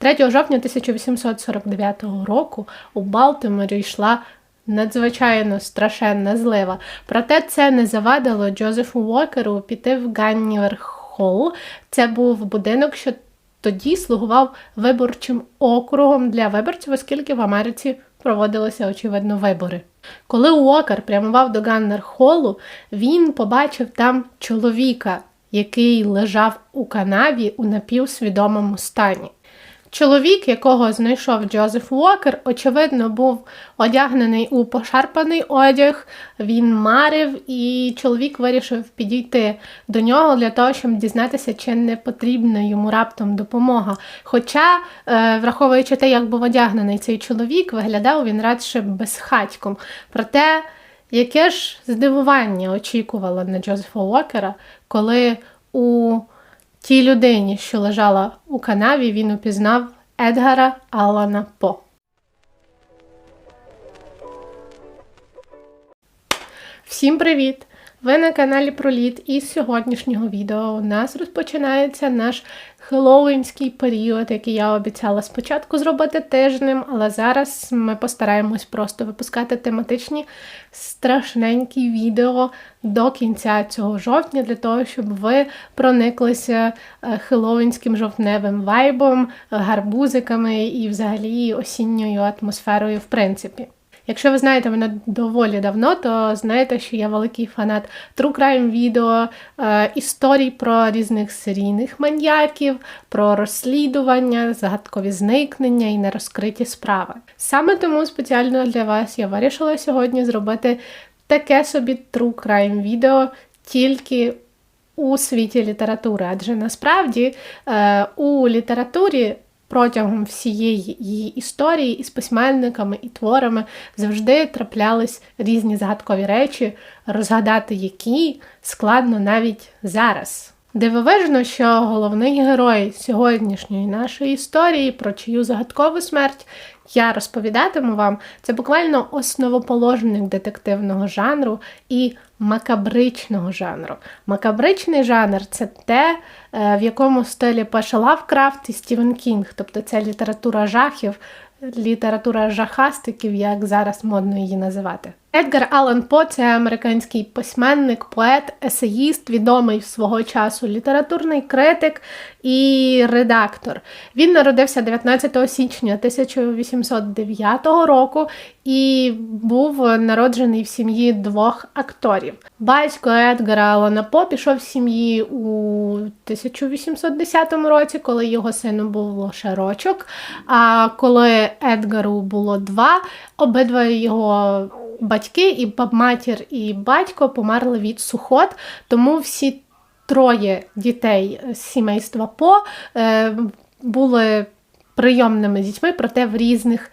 3 жовтня 1849 року у Балтиморі йшла надзвичайно страшенна злива. Проте це не завадило Джозефу Уокеру піти в Ганнівер Холл. Це був будинок, що тоді слугував виборчим округом для виборців, оскільки в Америці проводилися очевидно вибори. Коли Уокер прямував до Ганнер Холлу, він побачив там чоловіка, який лежав у канаві у напівсвідомому стані. Чоловік, якого знайшов Джозеф Уокер, очевидно, був одягнений у пошарпаний одяг, він марив, і чоловік вирішив підійти до нього для того, щоб дізнатися, чи не потрібна йому раптом допомога. Хоча, е, враховуючи те, як був одягнений цей чоловік, виглядав він радше безхатьком. Проте, яке ж здивування очікувало на Джозефа Уокера, коли у Тій людині, що лежала у канаві, він упізнав Едгара Алана По. Всім привіт! Ви на каналі Проліт і з сьогоднішнього відео у нас розпочинається наш хеллоуінський період, який я обіцяла спочатку зробити тижнем, але зараз ми постараємось просто випускати тематичні страшненькі відео до кінця цього жовтня, для того, щоб ви прониклися е, хеллоуінським жовтневим вайбом, гарбузиками і взагалі осінньою атмосферою, в принципі. Якщо ви знаєте мене доволі давно, то знаєте, що я великий фанат true crime відео, історій про різних серійних маньяків, про розслідування, загадкові зникнення і нерозкриті справи. Саме тому спеціально для вас я вирішила сьогодні зробити таке собі true crime відео тільки у світі літератури, адже насправді е, у літературі протягом всієї її історії із письменниками і творами завжди траплялись різні загадкові речі, розгадати які складно навіть зараз. Дивовижно, що головний герой сьогоднішньої нашої історії, про чию загадкову смерть я розповідатиму вам, це буквально основоположник детективного жанру і макабричного жанру. Макабричний жанр це те, е, в якому стилі пише Лавкрафт і Стівен Кінг, тобто це література жахів, література жахастиків, як зараз модно її називати. Едгар Аллен По це американський письменник, поет, есеїст, відомий свого часу літературний критик і редактор. Він народився 19 січня 1809 року і був народжений в сім'ї двох акторів. Батько Едгара Алана По пішов з сім'ї у 1810 році, коли його сину лише рочок. А коли Едгару було два, обидва його батьки, і матір, і батько померли від сухот, тому всі троє дітей з сімейства По е, були прийомними дітьми, проте в різних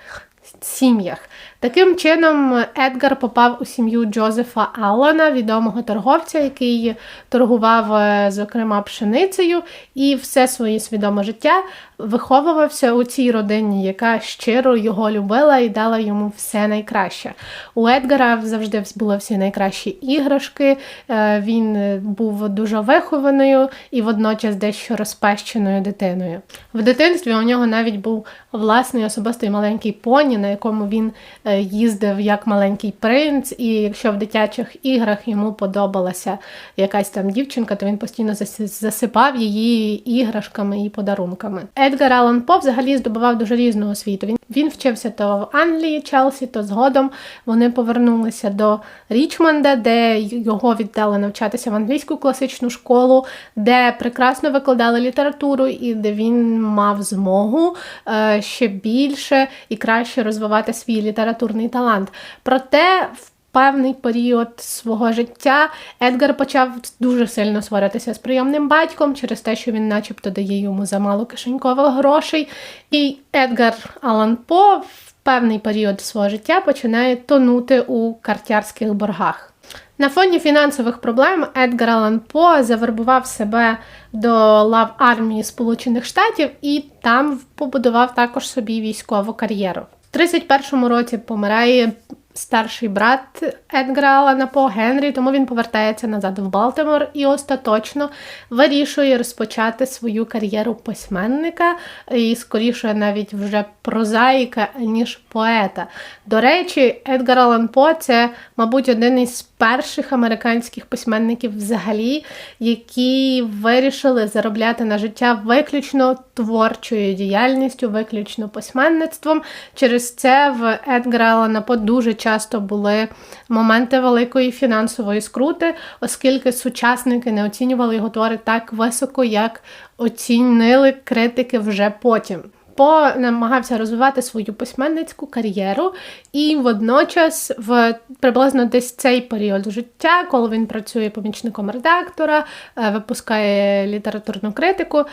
сім'ях. Таким чином, Едгар попав у сім'ю Джозефа Аллена, відомого торговця, який торгував, е, зокрема, пшеницею, і все своє свідоме життя виховувався у цій родині, яка щиро його любила і дала йому все найкраще. У Едгара завжди були всі найкращі іграшки, е, він був дуже вихованою і водночас дещо розпещеною дитиною. В дитинстві у нього навіть був власний особистий маленький поні, на якому він їздив як маленький принц, і якщо в дитячих іграх йому подобалася якась там дівчинка, то він постійно засипав її іграшками і подарунками. Едгар Аллан По взагалі здобував дуже різного світу. Він він вчився то в Англії, Челсі, то згодом вони повернулися до Річмонда, де його віддали навчатися в англійську класичну школу, де прекрасно викладали літературу і де він мав змогу е, ще більше і краще розвивати свій літературний талант. Проте в певний період свого життя Едгар почав дуже сильно сваритися з прийомним батьком через те, що він, начебто, дає йому замало кишенькових грошей. І Едгар Алан По в певний період свого життя починає тонути у картярських боргах. На фоні фінансових проблем Едгар Алан По завербував себе до лав армії Сполучених Штатів і там побудував також собі військову кар'єру. У 31-му році помирає старший брат Едгара Алана По Генрі, тому він повертається назад в Балтимор і остаточно вирішує розпочати свою кар'єру письменника і скоріше навіть вже прозаїка, ніж поета. До речі, Едгар Алан По це, мабуть, один із перших американських письменників взагалі, які вирішили заробляти на життя виключно творчою діяльністю, виключно письменництвом. Через це в Едгара Алана По дуже часто були моменти великої фінансової скрути, оскільки сучасники не оцінювали його твори так високо, як оцінили критики вже потім. По намагався розвивати свою письменницьку кар'єру, і водночас, в приблизно десь цей період життя, коли він працює помічником редактора, е, випускає літературну критику,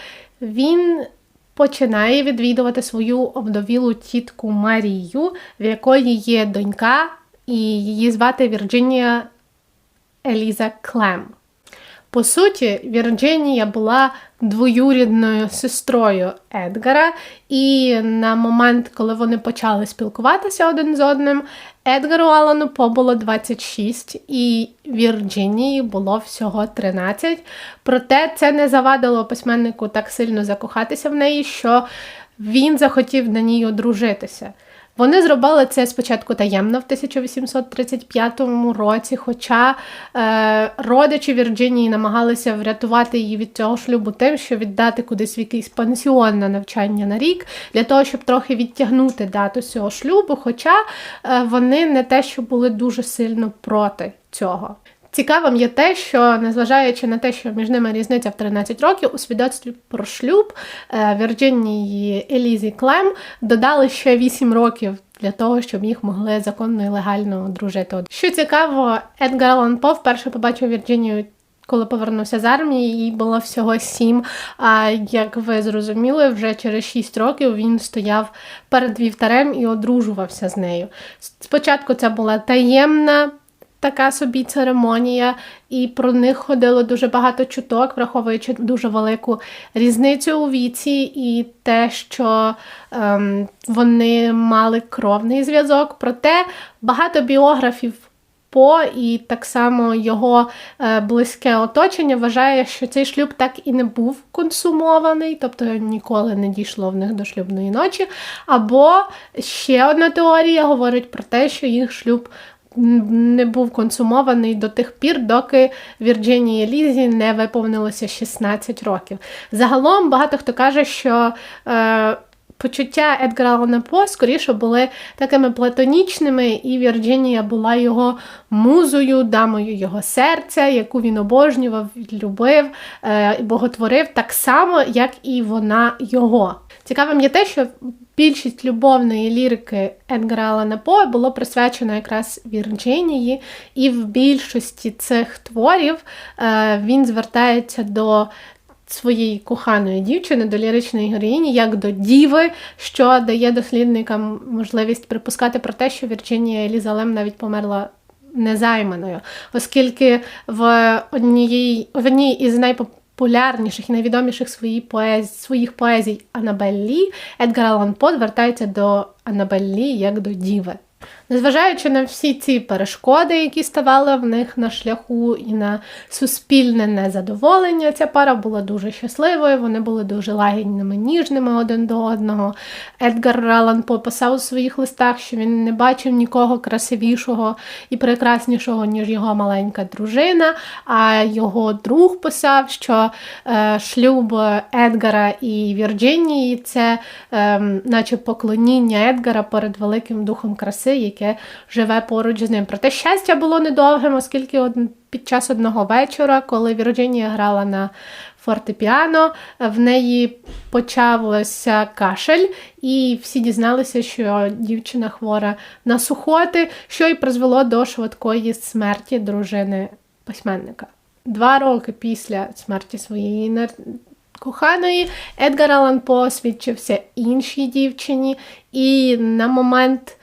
він починає відвідувати свою обдовілу тітку Марію, в якої є донька, і її звати Вірджинія Еліза Клем. По суті, Вірджинія була двоюрідною сестрою Едгара, і на момент, коли вони почали спілкуватися один з одним, Едгару Алану По було 26 і Вірджинії було всього 13. Проте це не завадило письменнику так сильно закохатися в неї, що він захотів на ній одружитися. Вони зробили це спочатку таємно в 1835 році, хоча е, родичі Вірджинії намагалися врятувати її від цього шлюбу тим, що віддати кудись в якийсь пансіон на навчання на рік, для того, щоб трохи відтягнути дату цього шлюбу. Хоча е, вони не те, що були дуже сильно проти цього. Цікавим є те, що незважаючи на те, що між ними різниця в 13 років, у свідоцтві про шлюб е, Вірджинії Елізі Клем додали ще 8 років для того, щоб їх могли законно і легально одружити. Що цікаво, Едгар Аллан По вперше побачив Вірджинію. Коли повернувся з армії, їй було всього сім. А як ви зрозуміли, вже через шість років він стояв перед вівтарем і одружувався з нею. Спочатку це була таємна така собі церемонія, і про них ходило дуже багато чуток, враховуючи дуже велику різницю у віці, і те, що ем, вони мали кровний зв'язок. Проте багато біографів. По і так само його е, близьке оточення вважає, що цей шлюб так і не був консумований, тобто ніколи не дійшло в них до шлюбної ночі. Або ще одна теорія говорить про те, що їх шлюб не був консумований до тих пір, доки Вірджинії Лізі не виповнилося 16 років. Загалом багато хто каже, що е, почуття Едгара Алана По скоріше були такими платонічними, і Вірджинія була його музою, дамою його серця, яку він обожнював, любив, е, боготворив так само, як і вона його. Цікавим є те, що більшість любовної лірики Едгара Алана По було присвячено якраз Вірджинії, і в більшості цих творів е, він звертається до. Своєї коханої дівчини до ліричної героїні, як до діви, що дає дослідникам можливість припускати про те, що Вірджинія Елізалем навіть померла незайманою, оскільки в одній, в одній із найпопулярніших популярніших і найвідоміших свої поезій, своїх поезій Анабеллі Едгар Алан По звертається до Анабеллі як до діви. Незважаючи на всі ці перешкоди, які ставали в них на шляху і на суспільне незадоволення, ця пара була дуже щасливою, вони були дуже лагідними, ніжними один до одного. Едгар Ралан пописав у своїх листах, що він не бачив нікого красивішого і прекраснішого, ніж його маленька дружина. А його друг писав, що е, шлюб Едгара і Вірджинії це, е, наче поклоніння Едгара перед великим духом краси яке живе поруч з ним. Проте щастя було недовгим, оскільки під час одного вечора, коли Вірджинія грала на фортепіано, в неї почався кашель, і всі дізналися, що дівчина хвора на сухоти, що й призвело до швидкої смерті дружини письменника. Два роки після смерті своєї коханої Едгар Алан По освідчився іншій дівчині, і на момент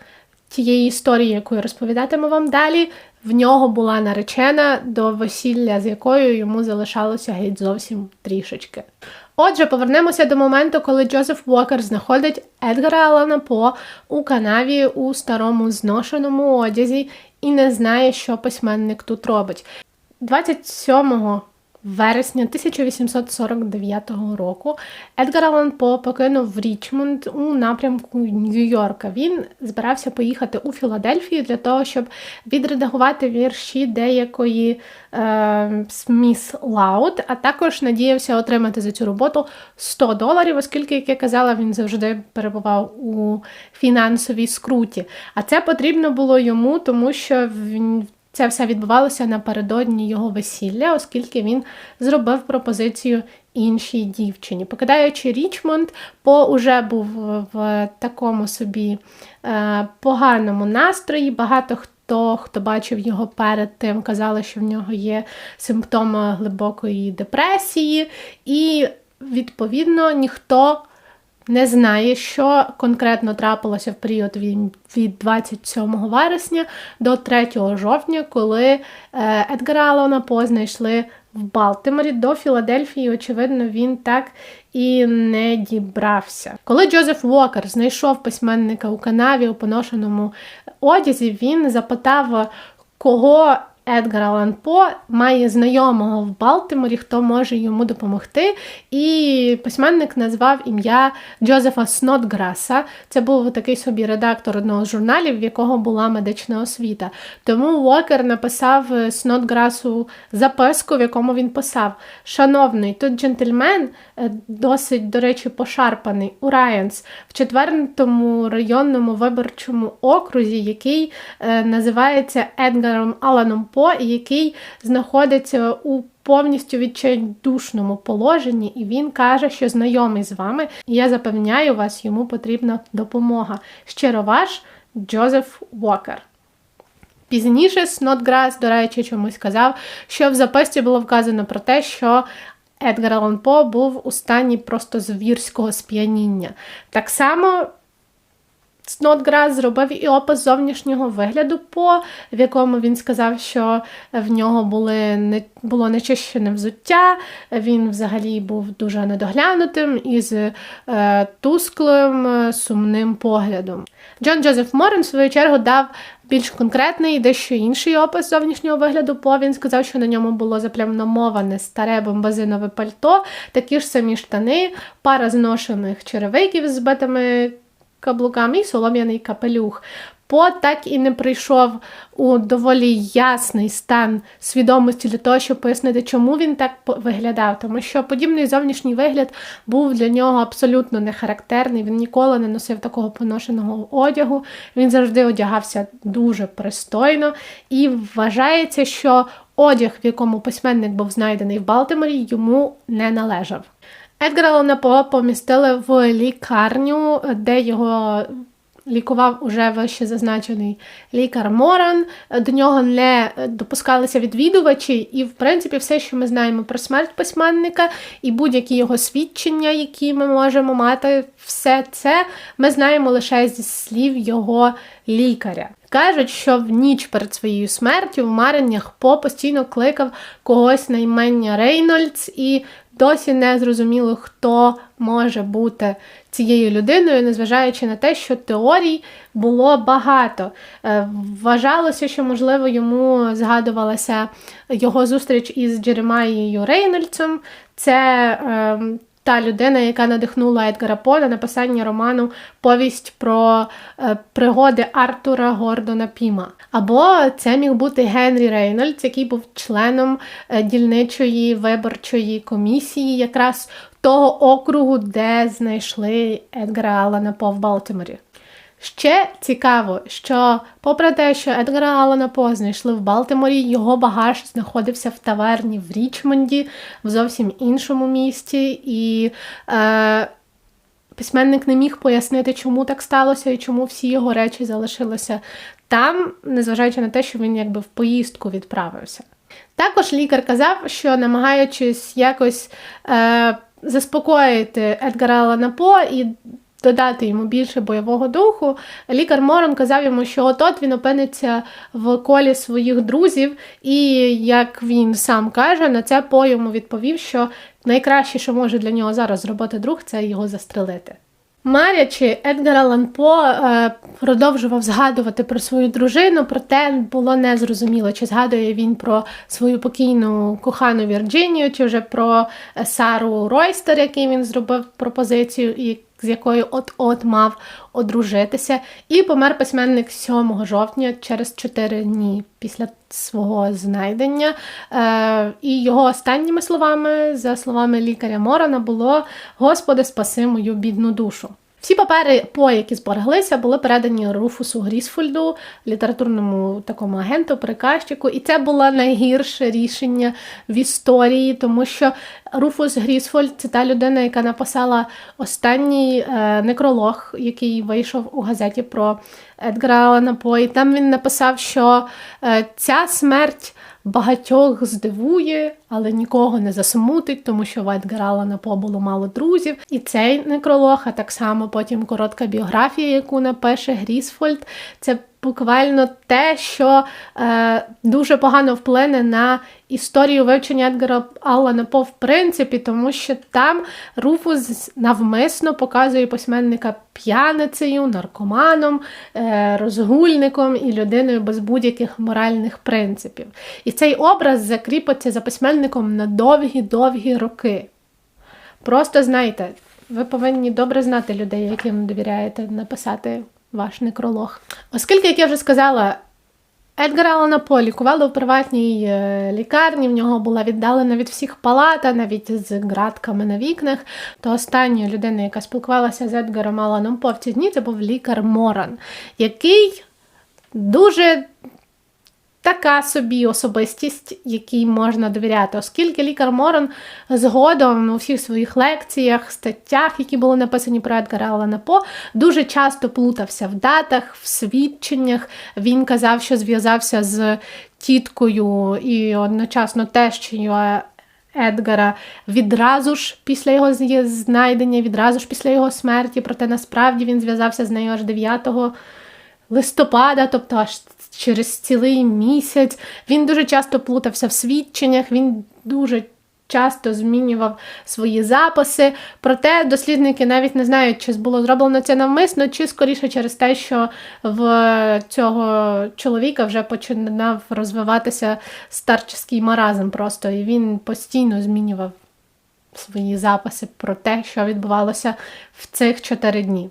тієї історії, яку я розповідатиму вам далі, в нього була наречена до весілля, з якою йому залишалося геть зовсім трішечки. Отже, повернемося до моменту, коли Джозеф Уокер знаходить Едгара Алана По у канаві у старому зношеному одязі і не знає, що письменник тут робить. 27 вересня 1849 року Едгар Алан По покинув Річмонд у напрямку Нью-Йорка. Він збирався поїхати у Філадельфію для того, щоб відредагувати вірші деякої е, Сміс Лаут, а також надіявся отримати за цю роботу 100 доларів, оскільки, як я казала, він завжди перебував у фінансовій скруті. А це потрібно було йому, тому що він. Це все відбувалося напередодні його весілля, оскільки він зробив пропозицію іншій дівчині. Покидаючи Річмонд, По уже був в такому собі е, поганому настрої. Багато хто, хто бачив його перед тим, казали, що в нього є симптоми глибокої депресії, і, відповідно, ніхто не знає, що конкретно трапилося в період від 27 вересня до 3 жовтня, коли е, Едгара Алона По знайшли в Балтиморі до Філадельфії. Очевидно, він так і не дібрався. Коли Джозеф Уокер знайшов письменника у канаві у поношеному одязі, він запитав, кого Едгар Алан По має знайомого в Балтиморі, хто може йому допомогти. І письменник назвав ім'я Джозефа Снотграса. Це був такий собі редактор одного з журналів, в якого була медична освіта. Тому Уокер написав Снотграсу записку, в якому він писав: Шановний, тут джентльмен е, досить, до речі, пошарпаний у Райанс в четвертому районному виборчому окрузі, який е, називається Едгаром Аланом По, який знаходиться у повністю відчайдушному положенні, і він каже, що знайомий з вами, і я запевняю вас, йому потрібна допомога. Щиро ваш Джозеф Уокер. Пізніше Снотграс, до речі, чомусь казав, що в записці було вказано про те, що Едгар Алан По був у стані просто звірського сп'яніння. Так само Снотграс зробив і опис зовнішнього вигляду по, в якому він сказав, що в нього були не було нечищене взуття, він взагалі був дуже недоглянутим із е, тусклим, сумним поглядом. Джон Джозеф Морен, в свою чергу, дав більш конкретний, дещо інший опис зовнішнього вигляду. По він сказав, що на ньому було заплямномоване старе бомбазинове пальто, такі ж самі штани, пара зношених черевиків з збитими каблуками і солом'яний капелюх. По так і не прийшов у доволі ясний стан свідомості для того, щоб пояснити, чому він так виглядав. Тому що подібний зовнішній вигляд був для нього абсолютно не характерний. Він ніколи не носив такого поношеного одягу. Він завжди одягався дуже пристойно і вважається, що одяг, в якому письменник був знайдений в Балтиморі, йому не належав. Едгара Алана По помістили в лікарню, де його лікував уже вище зазначений лікар Моран. До нього не допускалися відвідувачі, і, в принципі, все, що ми знаємо про смерть письменника, і будь-які його свідчення, які ми можемо мати, все це ми знаємо лише зі слів його лікаря. Кажуть, що в ніч перед своєю смертю в мареннях По постійно кликав когось на імення Рейнольдс, і досі не зрозуміло, хто може бути цією людиною, незважаючи на те, що теорій було багато. Е, вважалося, що, можливо, йому згадувалася його зустріч із Джеремаєю Рейнольдсом. Це е, та людина, яка надихнула Едгара По на написання роману Повість про е, пригоди Артура Гордона Піма. Або це міг бути Генрі Рейнольдс, який був членом е, дільничої виборчої комісії, якраз того округу, де знайшли Едгара Алана По в Балтиморі. Ще цікаво, що, попри те, що Едгара Алана По знайшли в Балтиморі, його багаж знаходився в таверні в Річмонді, в зовсім іншому місті, і е, письменник не міг пояснити, чому так сталося і чому всі його речі залишилися там, незважаючи на те, що він якби в поїздку відправився. Також лікар казав, що намагаючись якось е, заспокоїти Едгара Алана По і додати йому більше бойового духу, лікар Морон казав йому, що от він опиниться в колі своїх друзів, і як він сам каже, на це по йому відповів, що найкраще, що може для нього зараз зробити друг, це його застрелити. Марячи, Едгар Аллан По е, продовжував згадувати про свою дружину, проте було незрозуміло, чи згадує він про свою покійну кохану Вірджинію, чи вже про Сару Ройстер, який він зробив пропозицію, і з якою от-от мав одружитися. І помер письменник 7 жовтня через 4 дні після свого знайдення. Е, І його останніми словами, за словами лікаря Морана, було Господи, спаси мою бідну душу. Всі папери, по які збереглися, були передані Руфусу Грісфольду, літературному такому агенту, приказчику, і це було найгірше рішення в історії, тому що Руфус Грісфольд це та людина, яка написала останній е, некролог, який вийшов у газеті про Едгара Алана По. І Там він написав, що е, ця смерть багатьох здивує, але нікого не засмутить, тому що в на Алана По мало друзів. І цей некролог, а так само потім коротка біографія, яку напише Грісфольд. Це буквально те, що е, дуже погано вплине на історію вивчення Едгара Аллана По в принципі, тому що там Руфус навмисно показує письменника п'яницею, наркоманом, е, розгульником і людиною без будь-яких моральних принципів. І цей образ закріпиться за письменником на довгі-довгі роки. Просто знайте, ви повинні добре знати людей, яким довіряєте написати ваш некролог. Оскільки, як я вже сказала, Едгара Алана По лікували в приватній е, лікарні, в нього була віддалена від всіх палата, навіть з ґратками на вікнах. То остання людина, яка спілкувалася з Едгаром Аланом По в ці дні, це був лікар Моран, який дуже така собі особистість, якій можна довіряти, оскільки лікар Морон згодом у всіх своїх лекціях, статтях, які були написані про Едгара Алана По, дуже часто плутався в датах, в свідченнях. Він казав, що зв'язався з тіткою і одночасно тещею Едгара. Відразу ж після його знайдення, відразу ж після його смерті, проте насправді він зв'язався з нею аж 9 листопада, тобто аж через цілий місяць. Він дуже часто плутався в свідченнях, він дуже часто змінював свої записи. Проте дослідники навіть не знають, чи було зроблено це навмисно, чи скоріше через те, що в цього чоловіка вже починав розвиватися старческий маразм просто, і він постійно змінював свої записи про те, що відбувалося в цих чотири дні.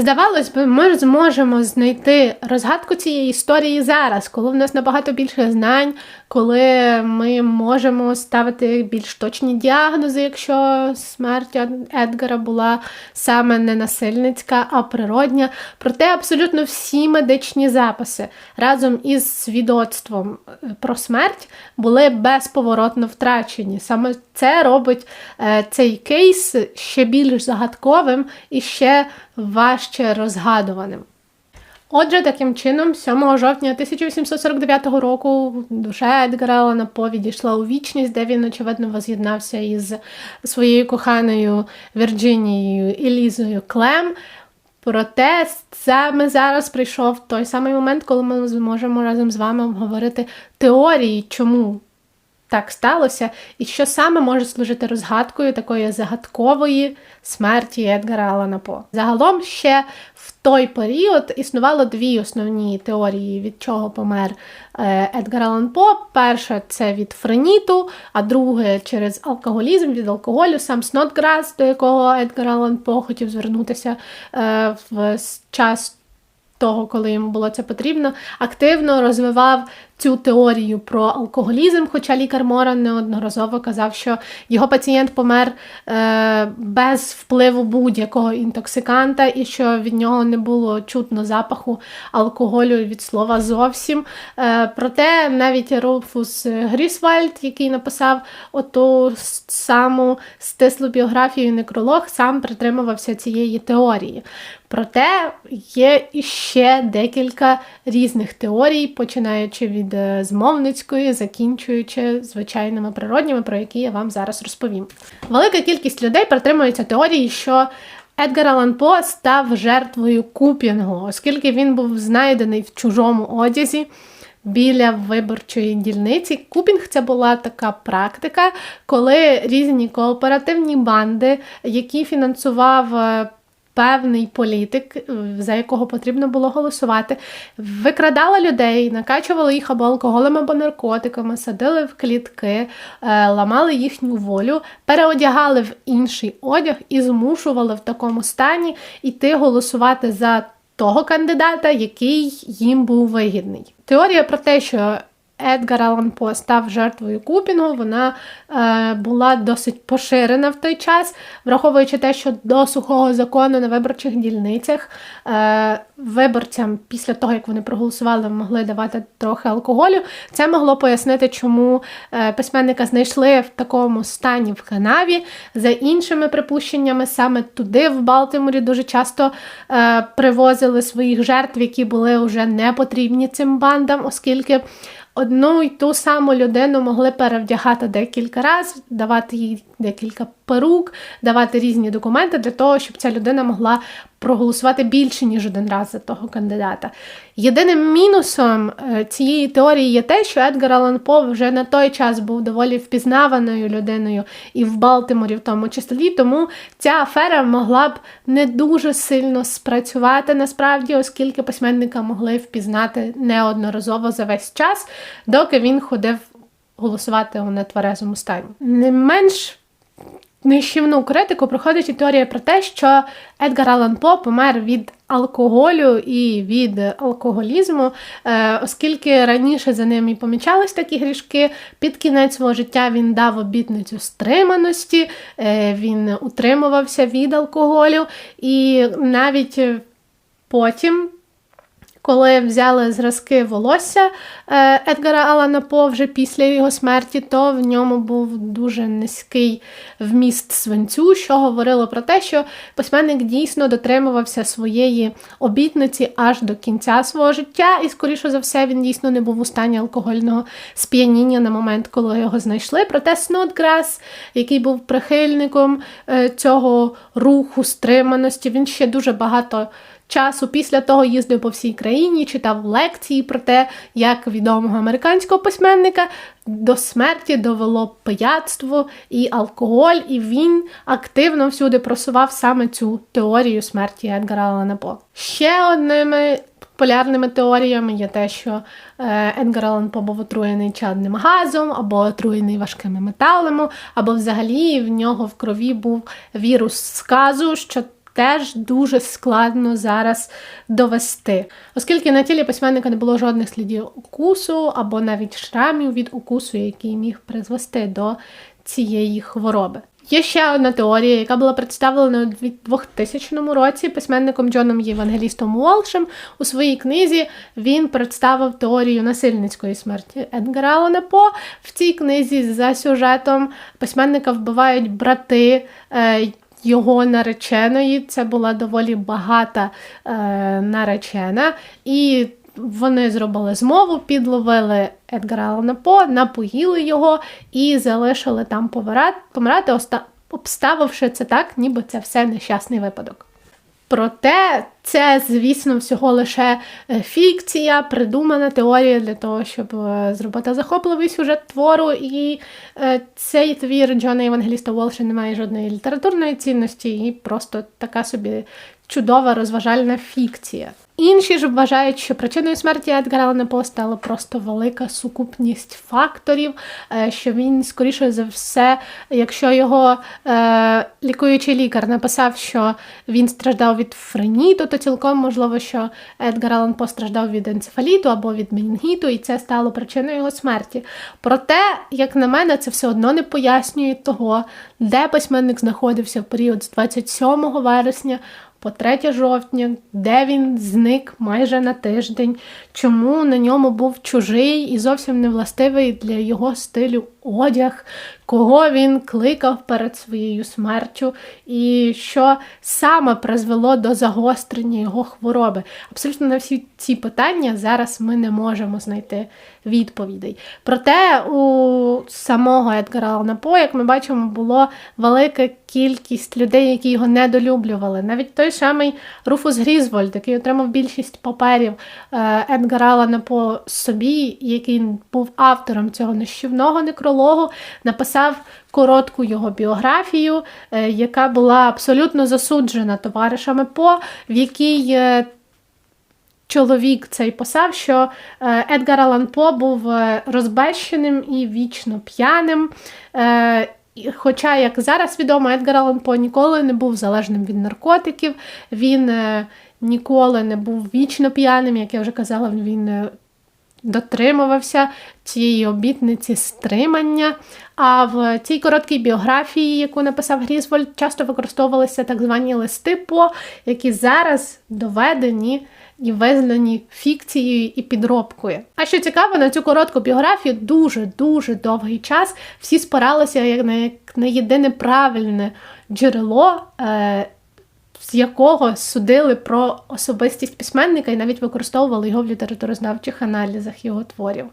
Здавалось би, ми зможемо знайти розгадку цієї історії зараз, коли в нас набагато більше знань, коли ми можемо ставити більш точні діагнози, якщо смерть Едгара була саме не насильницька, а природня. Проте абсолютно всі медичні записи разом із свідоцтвом е, про смерть були безповоротно втрачені. Саме це робить е, цей кейс ще більш загадковим і ще важче розгадуваним. Отже, таким чином, 7 жовтня 1849 року душа Едгара Алана По відійшла у вічність, де він, очевидно, воз'єднався із своєю коханою Вірджинією Елізою Клем. Проте саме зараз прийшов той самий момент, коли ми зможемо разом з вами обговорити теорії, чому так сталося, і що саме може служити розгадкою такої загадкової смерті Едгара Алана По. Загалом ще в той період існувало дві основні теорії, від чого помер е, Едгар Алан По. Перша це від френіту, а друге через алкоголізм від алкоголю, сам Снотграс, до якого Едгар Алан По хотів звернутися е, в час того, коли йому було це потрібно, активно розвивав цю теорію про алкоголізм, хоча лікар Моран неодноразово казав, що його пацієнт помер е, без впливу будь-якого інтоксиканта і що від нього не було чутно запаху алкоголю від слова зовсім. Е, Проте навіть Руфус Грісвальд, який написав оту саму стислу біографію некролог, сам притримувався цієї теорії. Проте є іще декілька різних теорій, починаючи від е, змовницької, закінчуючи звичайними природніми, про які я вам зараз розповім. Велика кількість людей притримується теорії, що Едгар Алан По став жертвою купінгу, оскільки він був знайдений в чужому одязі. біля виборчої дільниці. Купінг це була така практика, коли різні кооперативні банди, які фінансував. Певний політик, е, за якого потрібно було голосувати, викрадала людей, накачували їх або алкоголем, або наркотиками, садили в клітки, е, ламали їхню волю, переодягали в інший одяг і змушували в такому стані йти голосувати за того кандидата, який їм був вигідний. Теорія про те, що Едгар Аллан По став жертвою купінгу, вона е, була досить поширена в той час, враховуючи те, що до сухого закону на виборчих дільницях е, виборцям після того, як вони проголосували, могли давати трохи алкоголю. Це могло пояснити, чому е, письменника знайшли в такому стані в канаві. За іншими припущеннями, саме туди, в Балтиморі, дуже часто е, привозили своїх жертв, які були вже не потрібні цим бандам, оскільки одну й ту саму людину могли перевдягати декілька разів, давати їй декілька перук, давати різні документи для того, щоб ця людина могла проголосувати більше, ніж один раз за того кандидата. Єдиним мінусом е, цієї теорії є те, що Едгар Аллан По вже на той час був доволі впізнаваною людиною і в Балтиморі, в тому числі, тому ця афера могла б не дуже сильно спрацювати насправді, оскільки письменника могли впізнати неодноразово за весь час, доки він ходив голосувати у нетверезому стані. Не менш нищівну критику проходить і теорія про те, що Едгар Аллан По помер від алкоголю і від алкоголізму, е, оскільки раніше за ним і помічались такі грішки. Під кінець свого життя він дав обітницю стриманості, е, він утримувався від алкоголю, і навіть потім. Коли взяли зразки волосся е, Едгара Алана По вже після його смерті, то в ньому був дуже низький вміст свинцю, що говорило про те, що письменник дійсно дотримувався своєї обітниці аж до кінця свого життя, і, скоріше за все, він дійсно не був у стані алкогольного сп'яніння на момент, коли його знайшли. Проте Снотграс, який був прихильником е, цього руху стриманості, він ще дуже багато часу після того їздив по всій країні, читав лекції про те, як відомого американського письменника до смерті довело пияцтво і алкоголь, і він активно всюди просував саме цю теорію смерті Едгара Алана По. Ще одними популярними теоріями є те, що е, Едгар Аллан По був отруєний чадним газом, або отруєний важкими металами, або взагалі в нього в крові був вірус сказу, що теж дуже складно зараз довести, оскільки на тілі письменника не було жодних слідів укусу або навіть шрамів від укусу, який міг призвести до цієї хвороби. Є ще одна теорія, яка була представлена у 2000 році письменником Джоном Євангелістом Уолшем. У своїй книзі він представив теорію насильницької смерті Едгара Алана По. В цій книзі за сюжетом письменника вбивають брати. Його нареченої. Це була доволі багата е, наречена. І вони зробили змову, підловили Едгара Алана По, напоїли його і залишили там помирати, обставивши це так, ніби це все нещасний випадок. Проте це, звісно, всього лише е, фікція, придумана теорія для того, щоб е, зробити захопливий сюжет твору. І е, цей твір Джона Євангеліста Волша не має жодної літературної цінності, і просто така собі чудова розважальна фікція. Інші ж вважають, що причиною смерті Едгара Алана стала просто велика сукупність факторів, е, що він, скоріше за все, якщо його е, лікуючий лікар написав, що він страждав від френіту, то цілком можливо, що Едгар Алан По страждав від енцефаліту або від менінгіту, і це стало причиною його смерті. Проте, як на мене, це все одно не пояснює того, де письменник знаходився в період з 27 вересня по 3 жовтня, де він зник майже на тиждень, чому на ньому був чужий і зовсім не властивий для його стилю одяг, кого він кликав перед своєю смертю, і що саме призвело до загострення його хвороби. Абсолютно на всі ці питання зараз ми не можемо знайти відповідей. Проте у самого Едгара Алана По, як ми бачимо, було велика кількість людей, які його недолюблювали. Навіть той самий Руфус Грізвольд, який отримав більшість паперів е, Едгара Алана собі, який був автором цього нищівного некрологу, написав коротку його біографію, е, яка була абсолютно засуджена товаришами По, в якій е, чоловік цей писав, що е, Едгар Алан По був розбещеним і вічно п'яним. Хоча, як зараз відомо, Едгар Алан По ніколи не був залежним від наркотиків, він ніколи не був вічно п'яним, як я вже казала, він дотримувався цієї обітниці стримання. А в цій короткій біографії, яку написав Грізвольд, часто використовувалися так звані листи по, які зараз доведені і визнані фікцією і підробкою. А що цікаво, на цю коротку біографію дуже-дуже довгий час всі спиралися як на, як на єдине правильне джерело. Е- з якого судили про особистість письменника і навіть використовували його в літературознавчих аналізах його творів.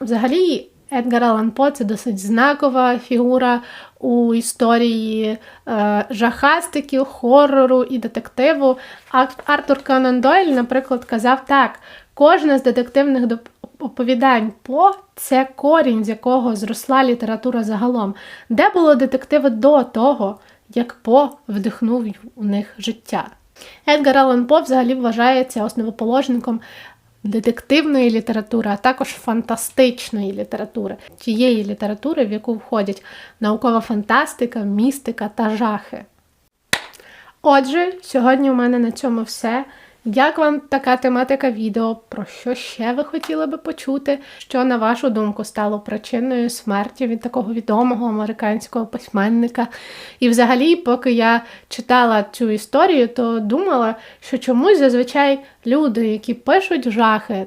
Взагалі, Едгар Алан По це досить знакова фігура у історії е, жахастиків, хорору і детективу. А Артур Конан Дойль, наприклад, казав так: кожне з детективних доп- оповідань По це корінь, з якого зросла література загалом. Де було детективи до того, як По вдихнув у них життя? Едгар Алан По взагалі вважається основоположником детективної літератури, а також фантастичної літератури, тієї літератури, в яку входять наукова фантастика, містика та жахи. Отже, сьогодні у мене на цьому все. Як вам така тематика відео? Про що ще ви хотіли би почути? Що, на вашу думку, стало причиною смерті від такого відомого американського письменника? І взагалі, поки я читала цю історію, то думала, що чомусь зазвичай люди, які пишуть жахи,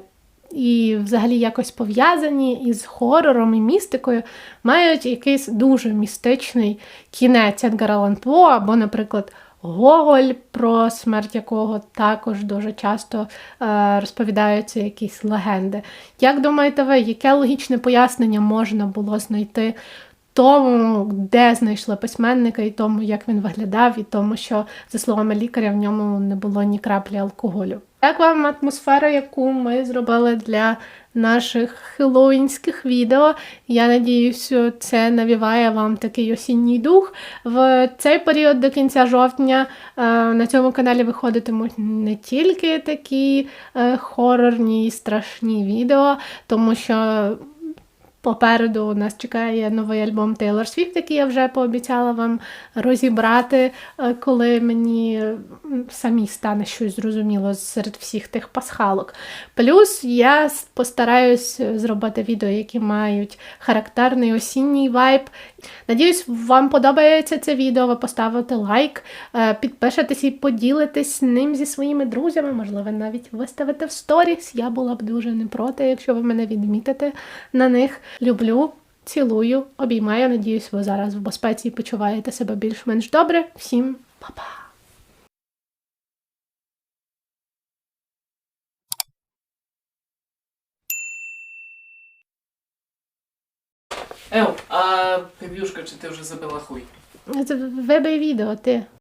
і взагалі якось пов'язані із хорором і містикою, мають якийсь дуже містичний кінець Едгара Аллан або, наприклад, Гоголь, про смерть якого також дуже часто е, розповідаються якісь легенди. Як думаєте ви, яке логічне пояснення можна було знайти тому, де знайшли письменника, і тому, як він виглядав, і тому, що, за словами лікаря, в ньому не було ні краплі алкоголю? Як вам атмосфера, яку ми зробили для наших хеллоуінських відео? Я надіюсь, це навіває вам такий осінній дух. В цей період до кінця жовтня е, на цьому каналі виходитимуть не тільки такі е, хорорні і страшні відео, тому що. Попереду нас чекає новий альбом Taylor Swift, який я вже пообіцяла вам розібрати, е, коли мені самі стане щось зрозуміло серед всіх тих пасхалок. Плюс я постараюсь зробити відео, які мають характерний осінній вайб. Надіюсь, вам подобається це відео. Ви поставите лайк, е, підпишетесь і поділитесь ним зі своїми друзями, можливо, навіть виставите в сторіс. Я була б дуже не проти, якщо ви мене відмітите на них. Люблю, цілую, обіймаю. Надіюсь, ви зараз в безпеці почуваєте себе більш-менш добре. Всім па-па! Ел, чи ти вже забила хуй? Вибий відео, ти.